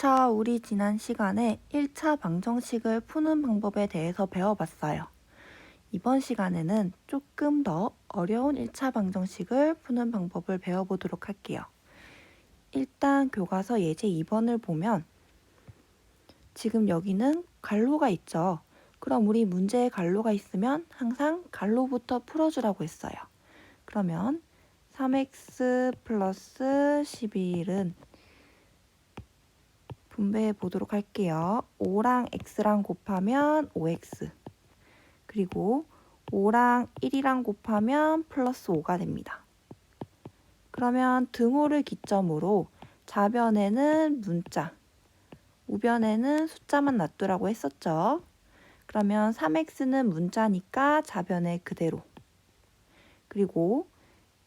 자, 우리 지난 시간에 1차 방정식을 푸는 방법에 대해서 배워봤어요. 이번 시간에는 조금 더 어려운 1차 방정식을 푸는 방법을 배워보도록 할게요. 일단 교과서 예제 2번을 보면 지금 여기는 갈로가 있죠. 그럼 우리 문제에 갈로가 있으면 항상 갈로부터 풀어주라고 했어요. 그러면 3x 플러스 11은 분배해 보도록 할게요. 5랑 x랑 곱하면 5x. 그리고 5랑 1이랑 곱하면 플러스 5가 됩니다. 그러면 등호를 기점으로 좌변에는 문자, 우변에는 숫자만 놔두라고 했었죠. 그러면 3x는 문자니까 좌변에 그대로. 그리고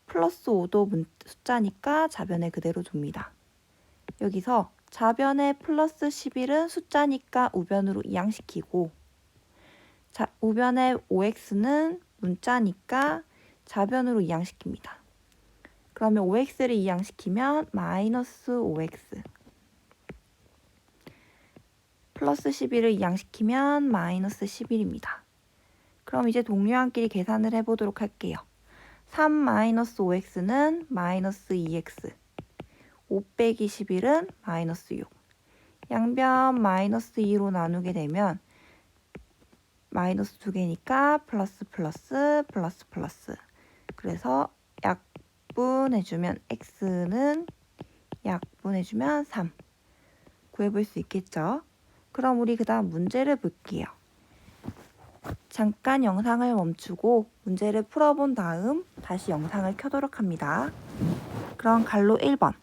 플러스 5도 문, 숫자니까 좌변에 그대로 둡니다. 여기서 좌변에 플러스 11은 숫자니까 우변으로 이항시키고 자, 우변의 5x는 문자니까 좌변으로 이항시킵니다. 그러면 5x를 이항시키면 마이너스 5x 플러스 11을 이항시키면 마이너스 11입니다. 그럼 이제 동료한끼리 계산을 해보도록 할게요. 3 마이너스 5x는 마이너스 2x 5 빼기 11은 마이너스 6 양변 마이너스 2로 나누게 되면 마이너스 2개니까 플러스 플러스 플러스 플러스 그래서 약분해주면 x는 약분해주면 3 구해볼 수 있겠죠? 그럼 우리 그 다음 문제를 볼게요. 잠깐 영상을 멈추고 문제를 풀어본 다음 다시 영상을 켜도록 합니다. 그럼 갈로 1번.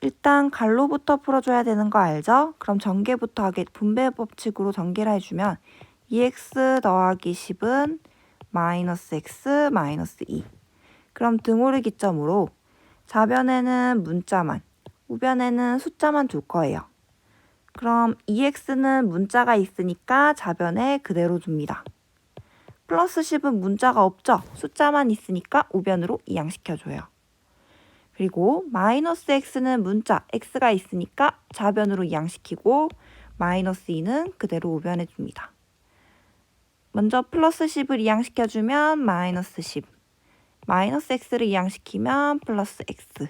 일단 갈로부터 풀어줘야 되는 거 알죠? 그럼 전개부터 하게 분배 법칙으로 전개를 해주면 2x 더하기 10은 마이너스 x 마이너스 2. 그럼 등호를 기점으로 좌변에는 문자만, 우변에는 숫자만 둘 거예요. 그럼 2x는 문자가 있으니까 좌변에 그대로 둡니다. 플러스 10은 문자가 없죠? 숫자만 있으니까 우변으로 이항시켜줘요. 그리고 마이너스 x는 문자 x가 있으니까 좌변으로 이항시키고 마이너스 2는 그대로 우변에 줍니다. 먼저 플러스 10을 이항시켜주면 마이너스 10 마이너스 x를 이항시키면 플러스 x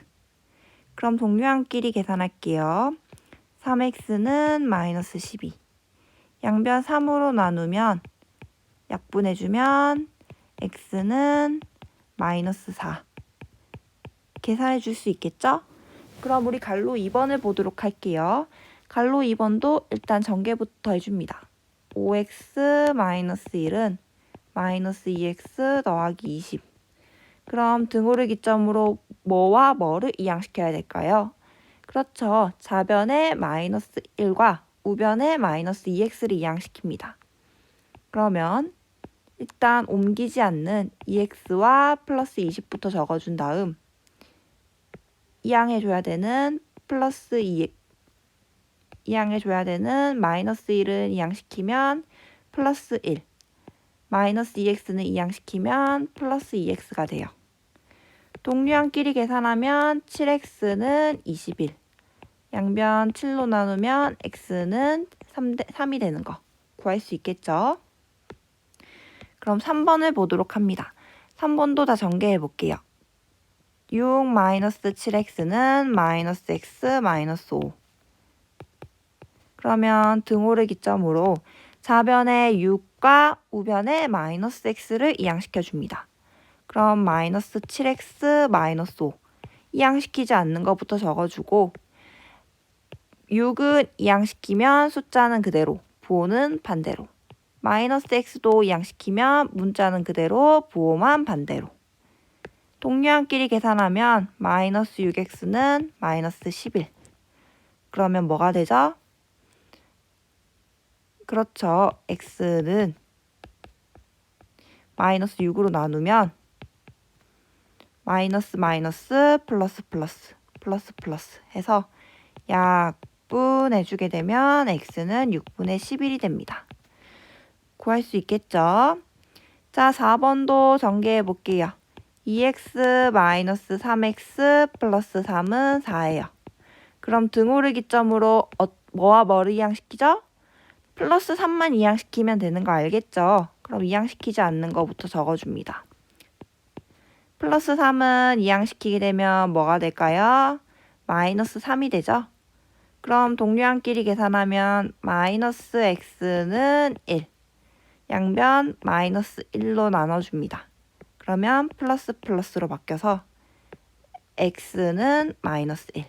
그럼 동료한끼리 계산할게요. 3x는 마이너스 12 양변 3으로 나누면 약분해주면 x는 마이너스 4 계산해 줄 수 있겠죠? 그럼 우리 갈로 2번을 보도록 할게요. 갈로 2번도 일단 전개부터 해줍니다. 5x 마이너스 1은 마이너스 2x 더하기 20 그럼 등호를 기점으로 뭐와 뭐를 이항시켜야 될까요? 그렇죠. 좌변에 마이너스 1과 우변에 마이너스 2x를 이항시킵니다. 그러면 일단 옮기지 않는 2x와 플러스 20부터 적어준 다음 이항해줘야 되는 플러스 2 이항해줘야 되는 마이너스 1은 이항시키면 플러스 1 마이너스 2x는 이항시키면 플러스 2x가 돼요. 동류항끼리 계산하면 7x는 21 양변 7로 나누면 x는 3, 3이 되는 거 구할 수 있겠죠? 그럼 3번을 보도록 합니다. 3번도 다 전개해 볼게요. 6 마이너스 7x는 마이너스 x 마이너스 5 그러면 등호를 기점으로 좌변에 6과 우변에 마이너스 x를 이항시켜 줍니다. 그럼 마이너스 7x 마이너스 5 이항시키지 않는 것부터 적어주고 6은 이항시키면 숫자는 그대로 부호는 반대로. 마이너스 x도 이항시키면 문자는 그대로 부호만 반대로 동료한끼리 계산하면 마이너스 6x는 마이너스 11 그러면 뭐가 되죠? 그렇죠. x는 마이너스 6으로 나누면 마이너스 마이너스 플러스 플러스 플러스 플러스 해서 약분해주게 되면 x는 6분의 11이 됩니다. 구할 수 있겠죠? 자, 4번도 전개해 볼게요. 2x 마이너스 3x 플러스 3은 4예요. 그럼 등 오르기 점으로 어, 뭐와 뭐를 이항시키죠? 플러스 3만 이항시키면 되는 거 알겠죠? 그럼 이항시키지 않는 거부터 적어줍니다. 플러스 3은 이항시키게 되면 뭐가 될까요? 마이너스 3이 되죠? 그럼 동류항끼리 계산하면 마이너스 x는 1. 양변 마이너스 1로 나눠줍니다. 그러면 플러스 플러스로 바뀌어서 x는 마이너스 1.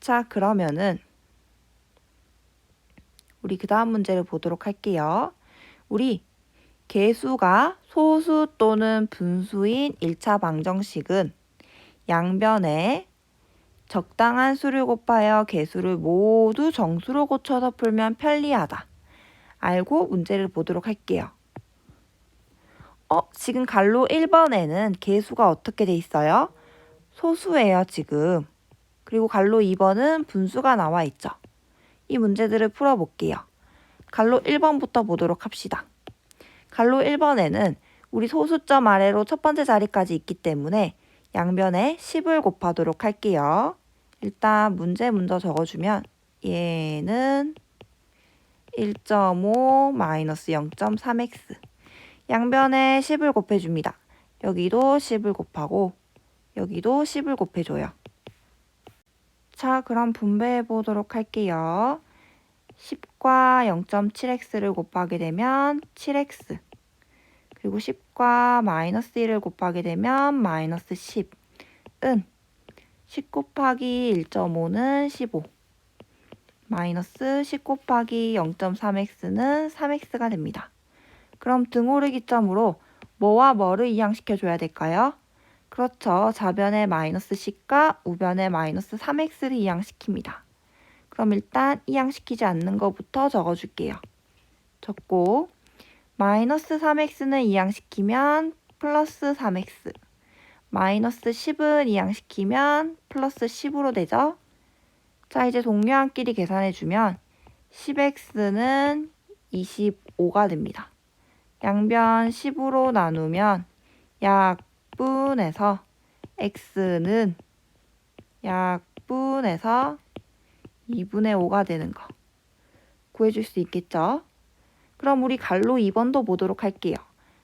자, 그러면은 우리 그 다음 문제를 보도록 할게요. 우리 개수가 소수 또는 분수인 1차 방정식은 양변에 적당한 수를 곱하여 개수를 모두 정수로 고쳐서 풀면 편리하다. 알고 문제를 보도록 할게요. 어, 지금 갈로 1번에는 개수가 어떻게 돼 있어요? 소수예요, 지금. 그리고 갈로 2번은 분수가 나와 있죠. 이 문제들을 풀어볼게요. 갈로 1번부터 보도록 합시다. 갈로 1번에는 우리 소수점 아래로 첫 번째 자리까지 있기 때문에 양변에 10을 곱하도록 할게요. 일단 문제 먼저 적어주면 얘는 1.5 마이너스 0.3x 양변에 10을 곱해줍니다. 여기도 10을 곱하고 여기도 10을 곱해줘요. 자, 그럼 분배해 보도록 할게요. 10과 0.7x를 곱하게 되면 7x 그리고 10과 마이너스 1을 곱하게 되면 마이너스 10은 10 곱하기 1.5는 15 마이너스 10 곱하기 0.3x는 3x가 됩니다. 그럼 등 오르기 점으로 뭐와 뭐를 이항시켜줘야 될까요? 그렇죠. 좌변에 마이너스 10과 우변에 마이너스 3x를 이항시킵니다. 그럼 일단 이항시키지 않는 것부터 적어줄게요. 적고 마이너스 3x는 이항시키면 플러스 3x 마이너스 10을 이항시키면 플러스 10으로 되죠? 자 이제 동료항끼리 계산해주면 10x는 25가 됩니다. 양변 10으로 나누면 약분해서 x는 약분해서 2분의 5가 되는 거 구해줄 수 있겠죠? 그럼 우리 갈로 2번도 보도록 할게요.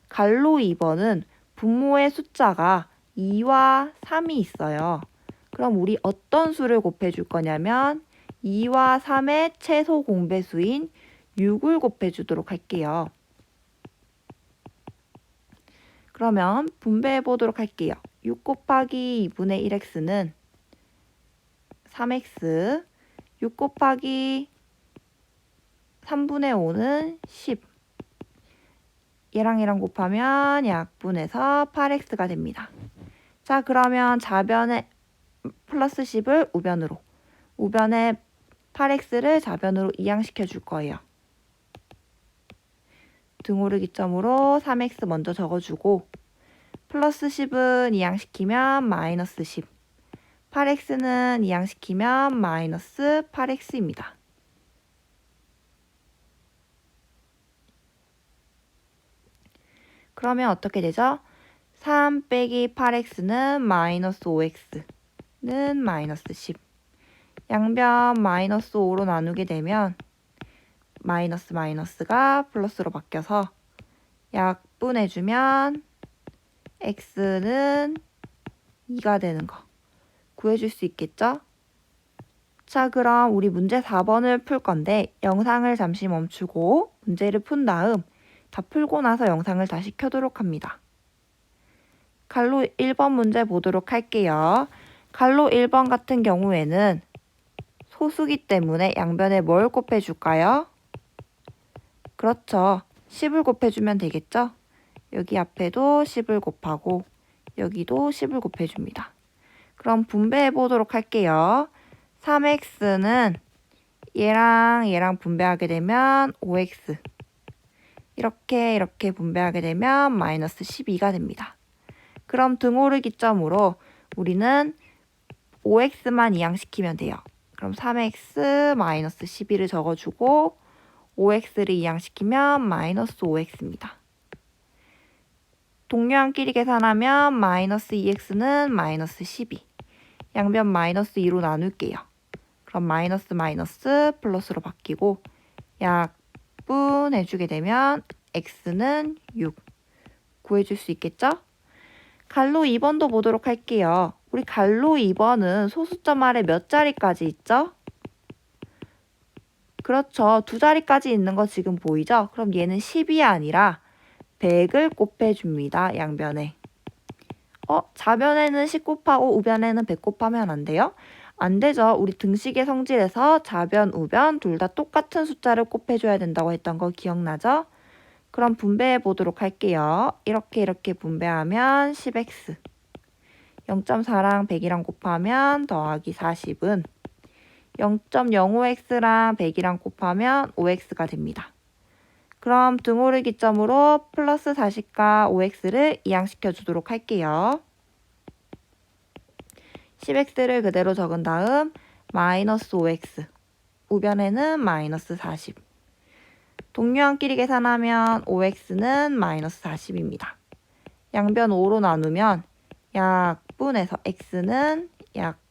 갈로 2번은 분모의 숫자가 2와 3이 있어요. 그럼 우리 어떤 수를 곱해줄 거냐면 2와 3의 최소 공배수인 6을 곱해주도록 할게요. 그러면 분배해 보도록 할게요. 6 곱하기 2분의 1x는 3x, 6 곱하기 3분의 5는 10. 얘랑 얘랑 곱하면 약분해서 8x가 됩니다. 자, 그러면 좌변에 플러스 10을 우변으로, 우변에 8x를 좌변으로 이항시켜 줄 거예요. 등 오르기 점으로 3x 먼저 적어주고 플러스 10은 이항시키면 마이너스 10 8x는 이항시키면 마이너스 8x입니다. 그러면 어떻게 되죠? 3 빼기 8x는 마이너스 5x는 마이너스 10 양변 마이너스 5로 나누게 되면 마이너스 마이너스가 플러스로 바뀌어서 약분해주면 x는 2가 되는 거 구해줄 수 있겠죠? 자 그럼 우리 문제 4번을 풀 건데 영상을 잠시 멈추고 문제를 푼 다음 다 풀고 나서 영상을 다시 켜도록 합니다. 갈로 1번 문제 보도록 할게요. 갈로 1번 같은 경우에는 소수기 때문에 양변에 뭘 곱해줄까요? 그렇죠. 10을 곱해주면 되겠죠? 여기 앞에도 10을 곱하고 여기도 10을 곱해줍니다. 그럼 분배해 보도록 할게요. 3x는 얘랑 얘랑 분배하게 되면 5x 이렇게 이렇게 분배하게 되면 마이너스 12가 됩니다. 그럼 등오르기점으로 우리는 5x만 이항시키면 돼요. 그럼 3x 마이너스 12를 적어주고 5x를 이항시키면 마이너스 5x입니다. 동료항끼리 계산하면 마이너스 2x는 마이너스 12. 양변 마이너스 2로 나눌게요. 그럼 마이너스 마이너스 플러스로 바뀌고 약분 해주게 되면 x는 6 구해줄 수 있겠죠? 갈로 2번도 보도록 할게요. 우리 갈로 2번은 소수점 아래 몇 자리까지 있죠? 그렇죠. 두 자리까지 있는 거 지금 보이죠? 그럼 얘는 10이 아니라 100을 곱해줍니다. 양변에. 어, 좌변에는 10 곱하고 우변에는 100 곱하면 안 돼요? 안 되죠. 우리 등식의 성질에서 좌변, 우변 둘 다 똑같은 숫자를 곱해줘야 된다고 했던 거 기억나죠? 그럼 분배해 보도록 할게요. 이렇게 이렇게 분배하면 10x. 0.4랑 100이랑 곱하면 더하기 40은 0.05x랑 100이랑 곱하면 5x가 됩니다. 그럼 등호를 기점으로 플러스 40과 5x를 이항시켜 주도록 할게요. 10x를 그대로 적은 다음 마이너스 5x 우변에는 마이너스 40 동료한끼리 계산하면 5x는 마이너스 40입니다. 양변 5로 나누면 약분에서 x는 약분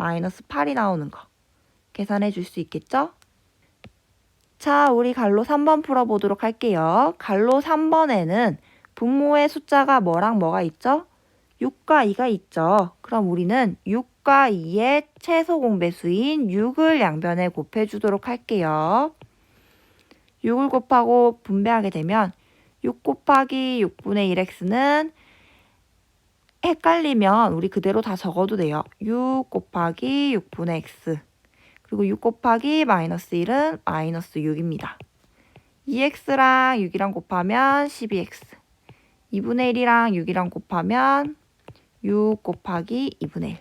마이너스 8이 나오는 거 계산해 줄 수 있겠죠? 자, 우리 갈로 3번 풀어보도록 할게요. 갈로 3번에는 분모의 숫자가 뭐랑 뭐가 있죠? 6과 2가 있죠. 그럼 우리는 6과 2의 최소 공배수인 6을 양변에 곱해주도록 할게요. 6을 곱하고 분배하게 되면 6 곱하기 6분의 1x는 헷갈리면 우리 그대로 다 적어도 돼요. 6 곱하기 6분의 x 그리고 6 곱하기 마이너스 1은 마이너스 6입니다. 2x랑 6이랑 곱하면 12x 2분의 1이랑 6이랑 곱하면 6 곱하기 2분의 1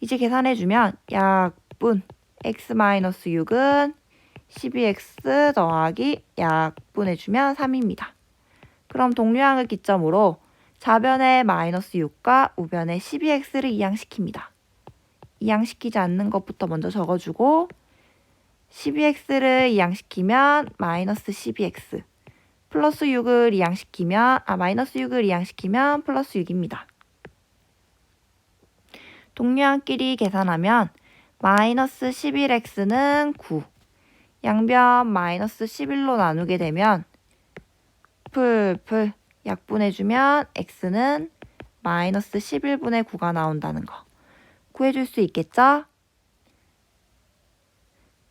이제 계산해주면 약분 x 마이너스 6은 12x 더하기 약분해주면 3입니다. 그럼 동류항을 기점으로 좌변에 마이너스 6과 우변에 12x를 이항시킵니다. 이항시키지 않는 것부터 먼저 적어주고 12x를 이항시키면 마이너스 12x 플러스 6을 이항시키면 아 마이너스 6을 이항시키면 플러스 6입니다. 동류항끼리 계산하면 마이너스 11x는 9 양변 마이너스 11로 나누게 되면 풀풀 약분해주면 x는 마이너스 11분의 9가 나온다는 거 구해줄 수 있겠죠?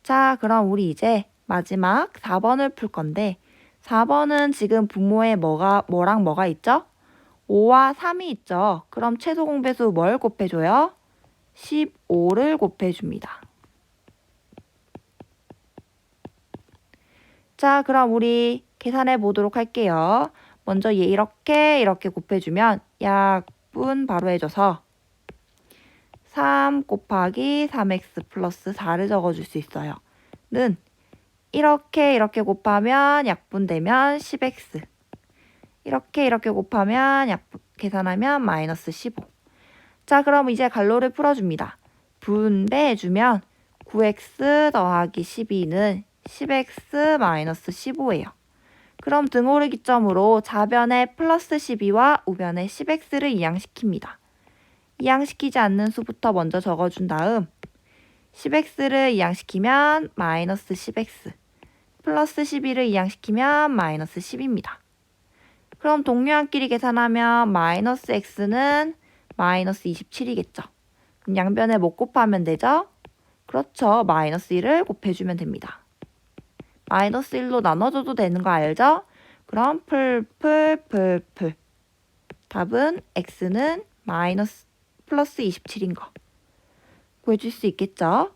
자, 그럼 우리 이제 마지막 4번을 풀 건데 4번은 지금 분모에 뭐가 뭐랑 뭐가 있죠? 5와 3이 있죠. 그럼 최소 공배수 뭘 곱해줘요? 15를 곱해줍니다. 자, 그럼 우리 계산해 보도록 할게요. 먼저 얘 이렇게 이렇게 곱해주면 약분 바로 해줘서 3 곱하기 3x 플러스 4를 적어줄 수 있어요. 는 이렇게 이렇게 곱하면 약분되면 10x 이렇게 이렇게 곱하면 약분 계산하면 마이너스 15 자, 그럼 이제 갈로를 풀어줍니다. 분배해주면 9x 더하기 12는 10x 마이너스 15예요. 그럼 등호를 기점으로 좌변에 플러스 12와 우변에 10x를 이항시킵니다. 이항시키지 않는 수부터 먼저 적어준 다음 10x를 이항시키면 마이너스 10x 플러스 12를 이항시키면 마이너스 10입니다. 그럼 동료한끼리 계산하면 마이너스 x는 마이너스 27이겠죠. 그럼 양변에 못 곱하면 되죠? 그렇죠. 마이너스 1을 곱해주면 됩니다. 마이너스 1로 나눠줘도 되는 거 알죠? 그럼 풀풀풀풀 답은 x는 마이너스 플러스 27인 거 구해줄 수 있겠죠?